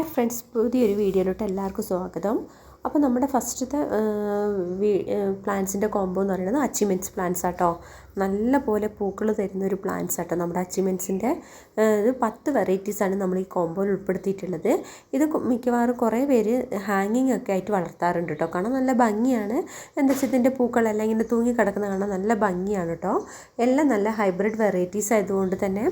Hi friends പുതിയൊരു വീഡിയോയിലോട്ട് എല്ലാവർക്കും സ്വാഗതം. അപ്പോൾ നമ്മുടെ ഫസ്റ്റത്തെ പ്ലാന്റ്സിന്റെ കോംബോ എന്ന് പറയുന്നത് അച്ചിമെൻസ് പ്ലാന്റ്സ് ആട്ടോ. നല്ല പോലെ പൂക്കൾ തരുന്ന ഒരു പ്ലാന്റ്സ് ആട്ടോ. നമ്മുടെ അച്ചിമെൻസിന്റെ ഇത് പത്ത് വെറൈറ്റീസാണ് നമ്മൾ ഈ കോംബോയിൽ ഉൾപ്പെടുത്തിയിട്ടുള്ളത്. ഇത് മിക്കവാറും കുറേ പേര് ഹാങ്ങിങ് ഒക്കെ ആയിട്ട് വളർത്താറുണ്ട് കേട്ടോ കാരണം നല്ല ഭംഗിയാണ്. എന്താ വെച്ചാൽ ഇതിന്റെ പൂക്കളെല്ലാം ഇങ്ങനെ തൂങ്ങി കിടക്കുന്ന കാണാൻ നല്ല ഭംഗിയാണ് കേട്ടോ എല്ലാം നല്ല ഹൈബ്രിഡ് വെറൈറ്റീസ് ആയതുകൊണ്ട് തന്നെ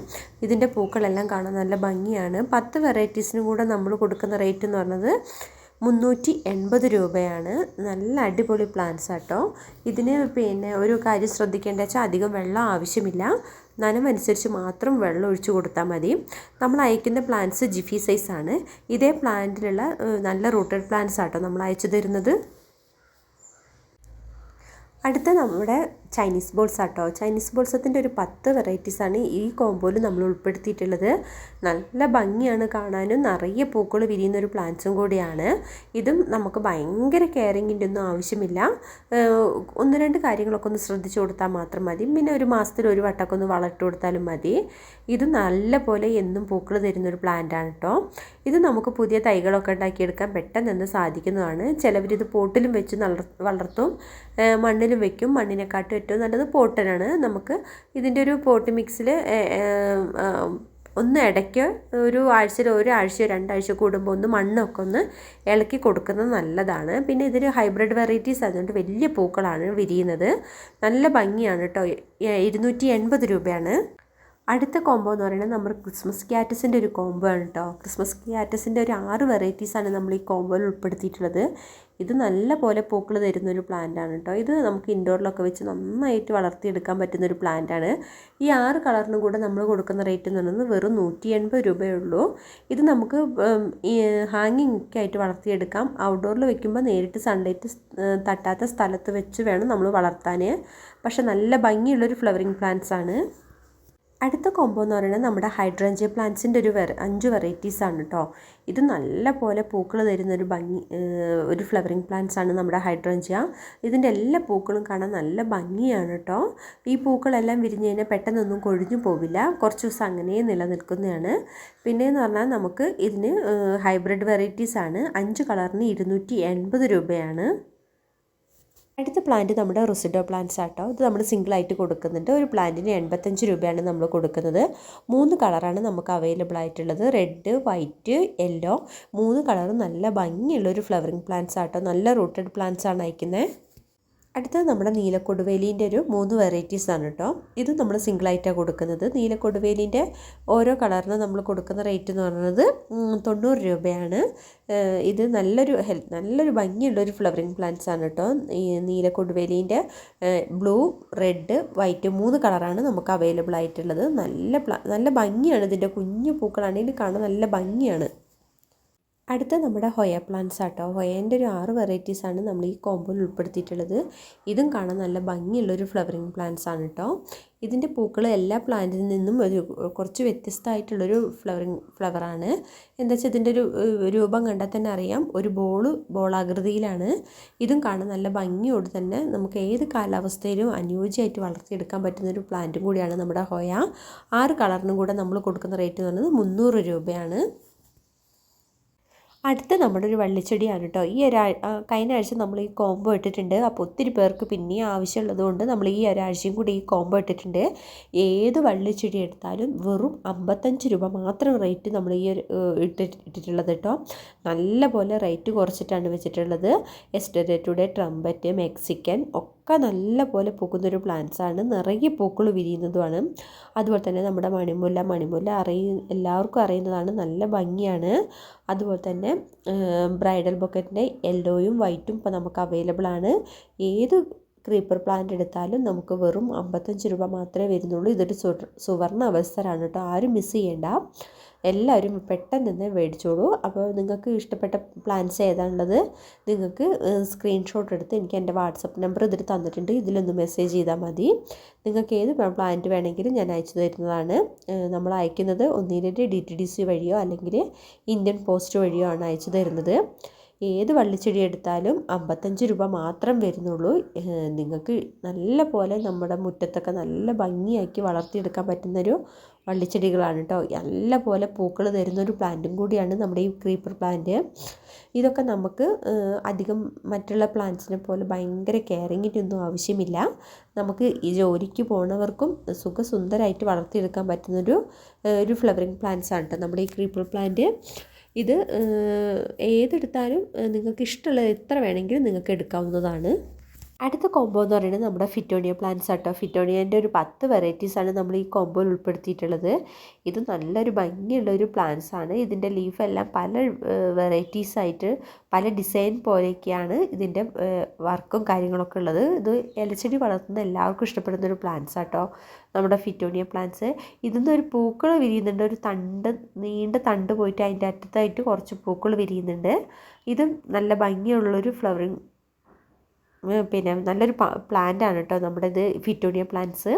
ഇതിന്റെ പൂക്കളെല്ലാം കാണാൻ നല്ല ഭംഗിയാണ്. പത്ത് വെറൈറ്റീസിനും കൂടെ നമ്മൾ കൊടുക്കുന്ന റേറ്റ് എന്ന് പറഞ്ഞത് മുന്നൂറ്റി എൺപത് രൂപയാണ്. നല്ല അടിപൊളി പ്ലാന്റ്സ് ആട്ടോ. ഇതിന് പിന്നെ ഒരു കാര്യം ശ്രദ്ധിക്കേണ്ട വെച്ചാൽ അധികം വെള്ളം ആവശ്യമില്ല. നനമനുസരിച്ച് മാത്രം വെള്ളം ഒഴിച്ചു കൊടുത്താൽ മതി. നമ്മൾ അയക്കുന്ന പ്ലാന്റ്സ് ജിഫി സൈസ് ആണ്. ഇതേ പ്ലാന്റിലുള്ള നല്ല റൂട്ടഡ് പ്ലാന്റ്സ് ആട്ടോ നമ്മൾ അയച്ചു തരുന്നത്. അടുത്ത നമ്മുടെ ചൈനീസ് ബോൾസ് ആട്ടോ. ചൈനീസ് ബോൾസത്തിന്റെ ഒരു പത്ത് വെറൈറ്റീസാണ് ഈ കോമ്പോയിൽ നമ്മൾ ഉൾപ്പെടുത്തിയിട്ടുള്ളത്. നല്ല ഭംഗിയാണ് കാണാനും. നിറയെ പൂക്കൾ വിരിയുന്ന ഒരു പ്ലാന്റ്സും കൂടിയാണ്. ഇതും നമുക്ക് ഭയങ്കര കെയറിങ്ങിന്റെ ഒന്നും ആവശ്യമില്ല. ഒന്ന് രണ്ട് കാര്യങ്ങളൊക്കെ ഒന്ന് ശ്രദ്ധിച്ചു കൊടുത്താൽ മാത്രം മതി. പിന്നെ ഒരു മാസത്തിൽ ഒരു വട്ടമൊക്കെ ഒന്ന് വളർത്തി കൊടുത്താലും മതി. ഇത് നല്ല പോലെ എന്നും പൂക്കൾ തരുന്ന ഒരു പ്ലാന്റാണ് കേട്ടോ ഇത് നമുക്ക് പുതിയ തൈകളൊക്കെ ഉണ്ടാക്കിയെടുക്കാൻ പെട്ടെന്ന് തന്നെ സാധിക്കുന്നതാണ്. ചിലവരിത് പോട്ടിലും വെച്ച് വളർത്തും. മണ്ണിലും വെക്കും. മണ്ണിനെക്കാട്ടും ഏറ്റവും നല്ലത് പോട്ടനാണ്. നമുക്ക് ഇതിന്റെ ഒരു പോട്ട് മിക്സിൽ ഒന്ന് ഇടയ്ക്ക് ഒരു ആഴ്ചയിൽ ഒരാഴ്ചയോ രണ്ടാഴ്ച കൂടുമ്പോൾ ഒന്ന് മണ്ണൊക്കെ ഒന്ന് ഇളക്കി കൊടുക്കുന്നത് നല്ലതാണ്. പിന്നെ ഇതിന് ഹൈബ്രിഡ് വെറൈറ്റീസ് അതുകൊണ്ട് വലിയ പൂക്കളാണ് വിരിയുന്നത്. നല്ല ഭംഗിയാണ് കേട്ടോ. ഇരുന്നൂറ്റി എൺപത് രൂപയാണ്. അടുത്ത കോംബോ എന്ന് പറയുന്നത് നമ്മൾ ക്രിസ്മസ് ക്യാറ്റസിന്റെ ഒരു കോംബോ ആണ് കേട്ടോ. ക്രിസ്മസ് ക്യാറ്റസിന്റെ ഒരു ആറ് വെറൈറ്റീസാണ് നമ്മൾ ഈ കോംബോയിൽ ഉൾപ്പെടുത്തിയിട്ടുള്ളത്. ഇത് നല്ല പോലെ പൂക്കൾ തരുന്ന ഒരു പ്ലാന്റ് ആണ് കേട്ടോ ഇത് നമുക്ക് ഇൻഡോറിലൊക്കെ വെച്ച് നന്നായിട്ട് വളർത്തിയെടുക്കാൻ പ്ലാന്റ് ആണ് ഈ ആറ് കളറിനും കൂടെ നമ്മൾ കൊടുക്കുന്ന റേറ്റ് എന്ന് പറയുന്നത് വെറും നൂറ്റി എൺപത് രൂപയേ ഉള്ളൂ. ഇത് നമുക്ക് ഹാങ്ങിങ് ഒക്കെ ആയിട്ട് വളർത്തിയെടുക്കാം. ഔട്ട്ഡോറിൽ വെക്കുമ്പോൾ നേരിട്ട് സൺലൈറ്റ് തട്ടാത്ത സ്ഥലത്ത് വെച്ച് വേണം നമ്മൾ വളർത്താൻ പക്ഷെ നല്ല ഭംഗിയുള്ളൊരു ഫ്ലവറിങ് പ്ലാന്റ്സ് ആണ് അടുത്ത കോംബോ എന്ന് പറയുന്നത് നമ്മുടെ ഹൈഡ്രഞ്ചിയ പ്ലാന്റ്സിന്റെ ഒരു വെറ അഞ്ച് വെറൈറ്റീസ് ആണ് കേട്ടോ ഇത് നല്ല പോലെ പൂക്കൾ തരുന്ന ഒരു ഭംഗി ഒരു ഫ്ലവറിങ് പ്ലാന്റ്സ് ആണ് നമ്മുടെ ഹൈഡ്രഞ്ചിയ ഇതിന്റെ എല്ലാ പൂക്കളും കാണാൻ നല്ല ഭംഗിയാണ് കേട്ടോ ഈ പൂക്കളെല്ലാം വിരിഞ്ഞ് കഴിഞ്ഞാൽ പെട്ടെന്നൊന്നും കൊഴിഞ്ഞു പോവില്ല. കുറച്ച് ദിവസം അങ്ങനെ നിലനിൽക്കുന്നതാണ്. പിന്നെയെന്ന് പറഞ്ഞാൽ നമുക്ക് ഇതിന് ഹൈബ്രിഡ് വെറൈറ്റീസ് ആണ്. അഞ്ച് കളറിന് ഇരുന്നൂറ്റി എൺപത് രൂപയാണ്. അടുത്ത പ്ലാന്റ് നമ്മുടെ റൊസിഡോ പ്ലാന്റ്സ് ആട്ടോ. ഇത് നമ്മൾ സിംഗിൾ ആയിട്ട് കൊടുക്കുന്നുണ്ട്. ഒരു പ്ലാന്റിന് എൺപത്തഞ്ച് രൂപയാണ് നമ്മൾ കൊടുക്കുന്നത്. മൂന്ന് കളറാണ് നമുക്ക് അവൈലബിൾ ആയിട്ടുള്ളത്. റെഡ് വൈറ്റ് യെല്ലോ മൂന്ന് കളറും നല്ല ഭംഗിയുള്ളൊരു ഫ്ലവറിങ് പ്ലാന്റ്സ് ആട്ടോ. നല്ല റൂട്ടഡ് പ്ലാന്റ്സ് ആണ് അയക്കുന്നത് അടുത്തത് നമ്മുടെ നീലക്കൊടുവേലിന്റെ ഒരു മൂന്ന് വെറൈറ്റീസ് ആണ് കേട്ടോ. ഇത് നമ്മൾ സിംഗിളായിട്ടാണ് കൊടുക്കുന്നത്. നീലക്കൊടുവേലിന്റെ ഓരോ കളറിന് നമ്മൾ കൊടുക്കുന്ന റേറ്റ് എന്ന് പറയുന്നത് തൊണ്ണൂറ് രൂപയാണ്. ഇത് നല്ലൊരു ഹെൽത്ത് നല്ലൊരു ഭംഗിയുള്ളൊരു ഫ്ലവറിങ് പ്ലാന്റ്സ് ആണ് കേട്ടോ. ഈ നീലക്കൊടുവേലിന്റെ ബ്ലൂ റെഡ് വൈറ്റ് മൂന്ന് കളറാണ് നമുക്ക് അവൈലബിൾ ആയിട്ടുള്ളത്. നല്ല നല്ല ഭംഗിയാണ് ഇതിന്റെ കുഞ്ഞു പൂക്കളാണെങ്കിൽ കാണാൻ നല്ല ഭംഗിയാണ്. അടുത്ത നമ്മുടെ ഹൊയ പ്ലാന്റ്സ് ആട്ടോ. ഹൊയേന്റെ ഒരു ആറ് വെറൈറ്റീസാണ് നമ്മൾ ഈ കോമ്പോയിൽ ഉൾപ്പെടുത്തിയിട്ടുള്ളത്. ഇതും കാണാൻ നല്ല ഭംഗിയുള്ളൊരു ഫ്ലവറിങ് പ്ലാന്റ്സ് ആണ് കേട്ടോ ഇതിന്റെ പൂക്കൾ എല്ലാ പ്ലാന്റിൽ നിന്നും ഒരു കുറച്ച് വ്യത്യസ്തമായിട്ടുള്ളൊരു ഫ്ലവറിങ് ഫ്ലവറാണ് എന്താ വെച്ചാൽ ഇതിന്റെ ഒരു രൂപം കണ്ടാൽ തന്നെ അറിയാം. ഒരു ബോൾ ബോളാകൃതിയിലാണ് ഇതും കാണാൻ നല്ല ഭംഗിയോട് തന്നെ നമുക്ക് ഏത് കാലാവസ്ഥയിലും അനുയോജ്യമായിട്ട് വളർത്തിയെടുക്കാൻ പറ്റുന്ന ഒരു പ്ലാന്റും കൂടിയാണ് നമ്മുടെ ഹൊയ. ആറ് കളറിനും കൂടെ നമ്മൾ കൊടുക്കുന്ന റേറ്റ് എന്ന് പറയുന്നത് മുന്നൂറ് രൂപയാണ്. അടുത്ത നമ്മുടെ ഒരു വള്ളിച്ചെടിയാണ് കേട്ടോ. ഈ ഒരാ കഴിഞ്ഞ ആഴ്ച നമ്മൾ ഈ കോംബോ ഇട്ടിട്ടുണ്ട്. അപ്പോൾ ഒത്തിരി പേർക്ക് പിന്നെയും ആവശ്യമുള്ളത് കൊണ്ട് നമ്മൾ ഈ ഒരാഴ്ചയും കൂടി ഈ കോംബോ ഇട്ടിട്ടുണ്ട്. ഏത് വള്ളിച്ചെടി എടുത്താലും വെറും അമ്പത്തഞ്ച് രൂപ മാത്രം റേറ്റ് നമ്മൾ ഈ ഇട്ടിട്ടുള്ളത് കേട്ടോ. നല്ല പോലെ റേറ്റ് കുറച്ചിട്ടാണ് വെച്ചിട്ടുള്ളത്. എസ്റ്ററേറ്റുടെ ട്രംപറ്റ് മെക്സിക്കൻ ഒക്കെ നല്ല പോലെ പൂക്കുന്നൊരു പ്ലാന്റ്സ് ആണ്. നിറയെ പൂക്കൾ വിരിയുന്നതുമാണ്. അതുപോലെ തന്നെ നമ്മുടെ മണിമുല്ല മണിമുല്ല അറിയ എല്ലാവർക്കും അറിയുന്നതാണ്. നല്ല ഭംഗിയാണ്. അതുപോലെ തന്നെ ബ്രൈഡൽ ബൊക്കറ്റിന്റെ യെല്ലോയും വൈറ്റും ഇപ്പോൾ നമുക്ക് അവൈലബിൾ ആണ്. ഏത് ക്രീപ്പർ പ്ലാന്റ് എടുത്താലും നമുക്ക് വെറും അമ്പത്തഞ്ച് രൂപ മാത്രമേ വരുന്നുള്ളൂ. ഇതൊരു സുവർണ അവസരമാണ് കേട്ടോ. ആരും മിസ് ചെയ്യേണ്ട. എല്ലാവരും പെട്ടെന്ന് തന്നെ മേടിച്ചോളൂ. അപ്പോൾ നിങ്ങൾക്ക് ഇഷ്ടപ്പെട്ട പ്ലാൻസ് ഏതാണുള്ളത് നിങ്ങൾക്ക് സ്ക്രീൻഷോട്ട് എടുത്ത് എനിക്ക് എന്റെ വാട്സപ്പ് നമ്പർ ഇതിൽ തന്നിട്ടുണ്ട്. ഇതിലൊന്ന് മെസ്സേജ് ചെയ്താൽ മതി. നിങ്ങൾക്ക് ഏത് പ്ലാന്റ് വേണമെങ്കിലും ഞാൻ അയച്ചു തരുന്നതാണ്. നമ്മൾ അയക്കുന്നത് ഒന്നിന്റെ ഡി ടി ഡി സി വഴിയോ അല്ലെങ്കിൽ ഇന്ത്യൻ പോസ്റ്റ് വഴിയോ ആണ് അയച്ചു തരുന്നത്. ഏത് വള്ളിച്ചെടി എടുത്താലും അമ്പത്തഞ്ച് രൂപ മാത്രം വരുന്നുള്ളൂ. നിങ്ങൾക്ക് നല്ല പോലെ നമ്മുടെ മുറ്റത്തൊക്കെ നല്ല ഭംഗിയാക്കി വളർത്തിയെടുക്കാൻ പറ്റുന്നൊരു വള്ളിച്ചെടികളാണ് കേട്ടോ നല്ല പോലെ പൂക്കൾ തരുന്ന ഒരു പ്ലാന്റും കൂടിയാണ് നമ്മുടെ ഈ ക്രീപ്പർ പ്ലാന്റ് ഇതൊക്കെ നമുക്ക് അധികം മറ്റുള്ള പ്ലാന്റ്സിനെ പോലെ ഭയങ്കര കെയറിങ്ങിന്റെ ഒന്നും ആവശ്യമില്ല. നമുക്ക് ഈ ജോലിക്ക് പോണവർക്കും സുഖസുന്ദരമായിട്ട് വളർത്തിയെടുക്കാൻ പറ്റുന്നൊരു ഒരു ഫ്ലവറിങ് പ്ലാന്റ്സ് ആണ് കേട്ടോ നമ്മുടെ ഈ ക്രീപ്പർ പ്ലാന്റ് ഇത് ഏതെടുത്താലും നിങ്ങൾക്ക് ഇഷ്ടമുള്ളത് എത്ര വേണമെങ്കിലും നിങ്ങൾക്ക് എടുക്കാവുന്നതാണ്. അടുത്ത കോംബോ എന്ന് പറയുന്നത് നമ്മുടെ ഫിറ്റോണിയ പ്ലാന്റ്സ് ആട്ടോ. ഫിറ്റോണിയന്റെ ഒരു പത്ത് വെറൈറ്റീസാണ് നമ്മൾ ഈ കോംബോയിൽ ഉൾപ്പെടുത്തിയിട്ടുള്ളത്. ഇത് നല്ലൊരു ഭംഗിയുള്ള ഒരു പ്ലാന്റ്സ് ആണ്. ഇതിന്റെ ലീഫെല്ലാം പല വെറൈറ്റീസ് ആയിട്ട് പല ഡിസൈൻ പോലെയൊക്കെയാണ് ഇതിന്റെ വർക്കും കാര്യങ്ങളൊക്കെ ഉള്ളത്. ഇത് ഇലച്ചെടി വളർത്തുന്ന എല്ലാവർക്കും ഇഷ്ടപ്പെടുന്ന ഒരു പ്ലാന്റ്സ് ആട്ടോ. നമ്മുടെ ഫിറ്റോണിയ പ്ലാന്റ്സ് ഇതിൽ ഒരു പൂക്കൾ വിരിയുന്നുണ്ട്. ഒരു തണ്ട് നീണ്ട തണ്ട് പോയിട്ട് അതിന്റെ അറ്റത്തായിട്ട് കുറച്ച് പൂക്കൾ വിരിയുന്നുണ്ട്. ഇതും നല്ല ഭംഗിയുള്ളൊരു ഫ്ലവറിങ് പിന്നെ നല്ലൊരു പ്ലാന്റ് ആണ് കേട്ടോ നമ്മുടെ ഇത് ഫിറ്റോണിയ പ്ലാന്റ്സ്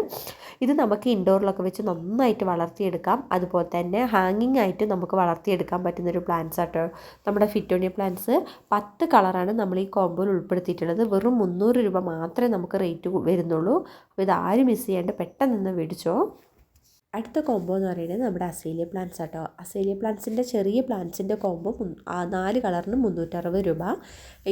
ഇത് നമുക്ക് ഇൻഡോറിലൊക്കെ വെച്ച് നന്നായിട്ട് വളർത്തിയെടുക്കാം. അതുപോലെ തന്നെ ഹാങ്ങിങ് ആയിട്ട് നമുക്ക് വളർത്തിയെടുക്കാൻ പറ്റുന്നൊരു പ്ലാന്റ്സ് ആട്ടോ നമ്മുടെ ഫിറ്റോണിയ പ്ലാന്റ്സ് പത്ത് കളറാണ് നമ്മൾ ഈ കോമ്പോയിൽ ഉൾപ്പെടുത്തിയിട്ടുള്ളത്. വെറും മുന്നൂറ് രൂപ മാത്രമേ നമുക്ക് റേറ്റ് വരുന്നുള്ളൂ. അപ്പോൾ ഇത് ആരും മിസ് ചെയ്യാണ്ട് പെട്ടെന്ന് മേടിച്ചോ. അടുത്ത കോമ്പോ എന്ന് പറയുന്നത് നമ്മുടെ അസേലിയ പ്ലാന്റ്സ് ആട്ടോ. അസേലിയ പ്ലാന്റ്സിന്റെ ചെറിയ പ്ലാന്റ്സിന്റെ കോംബോ നാല് കളറിന് മുന്നൂറ്ററുപത് രൂപ.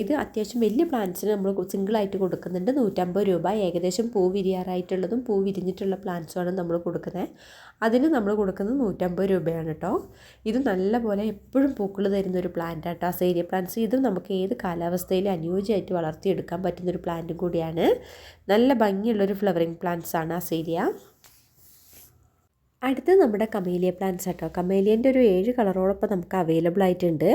ഇത് അത്യാവശ്യം വലിയ പ്ലാന്റ്സിന് നമ്മൾ സിംഗിളായിട്ട് കൊടുക്കുന്നുണ്ട്. നൂറ്റമ്പത് രൂപ. ഏകദേശം പൂ വിരിയാറായിട്ടുള്ളതും പൂ വിരിഞ്ഞിട്ടുള്ള പ്ലാന്റ്സുമാണ് നമ്മൾ കൊടുക്കുന്നത് അതിന് നമ്മൾ കൊടുക്കുന്നത് നൂറ്റമ്പത് രൂപയാണ് കേട്ടോ ഇത് നല്ലപോലെ എപ്പോഴും പൂക്കൾ തരുന്ന ഒരു പ്ലാന്റ് ആട്ടോ അസേലിയ പ്ലാന്റ്സ് ഇത് നമുക്ക് ഏത് കാലാവസ്ഥയിലും അനുയോജ്യമായിട്ട് വളർത്തിയെടുക്കാൻ പറ്റുന്നൊരു പ്ലാന്റും കൂടിയാണ്. നല്ല ഭംഗിയുള്ളൊരു ഫ്ലവറിങ് പ്ലാന്റ്സാണ് അസേലിയ അടുത്തത് നമ്മുടെ കമേലിയ പ്ലാന്റ്സ് കേട്ടോ കമേലിയന്റെ ഒരു ഏഴ് കളറോടൊപ്പം നമുക്ക് അവൈലബിൾ ആയിട്ടുണ്ട്.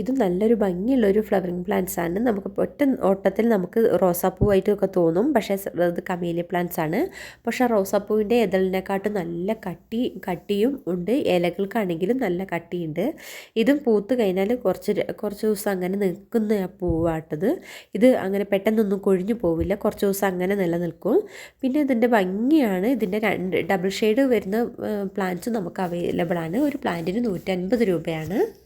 ഇത് നല്ലൊരു ഭംഗിയുള്ളൊരു ഫ്ലവറിങ് പ്ലാന്റ്സ് ആണ്. നമുക്ക് ഒറ്റ ഓട്ടത്തിൽ നമുക്ക് റോസാപ്പൂവായിട്ടൊക്കെ തോന്നും. പക്ഷേ അത് കമേലിയ പ്ലാന്റ്സ് ആണ്. പക്ഷേ റോസാപ്പൂവിന്റെ എതളിനെക്കാട്ടും നല്ല കട്ടി കട്ടിയും ഉണ്ട്. ഇലകൾക്കാണെങ്കിലും നല്ല കട്ടിയുണ്ട്. ഇതും പൂത്ത് കഴിഞ്ഞാൽ കുറച്ച് കുറച്ച് ദിവസം അങ്ങനെ നിൽക്കുന്ന പൂവാട്ടത്. ഇത് അങ്ങനെ പെട്ടെന്നൊന്നും കൊഴിഞ്ഞു പോവില്ല. കുറച്ച് ദിവസം അങ്ങനെ നിലനിൽക്കും. പിന്നെ ഇതിന്റെ ഭംഗിയാണ്. ഇതിന്റെ രണ്ട് ഡബിൾ ഷെയ്ഡ് വരുന്ന പ്ലാന്റ്സ് നമുക്ക് അവൈലബിൾ ആണ്. ഒരു പ്ലാന്റിന് നൂറ്റൻപത് രൂപയാണ്.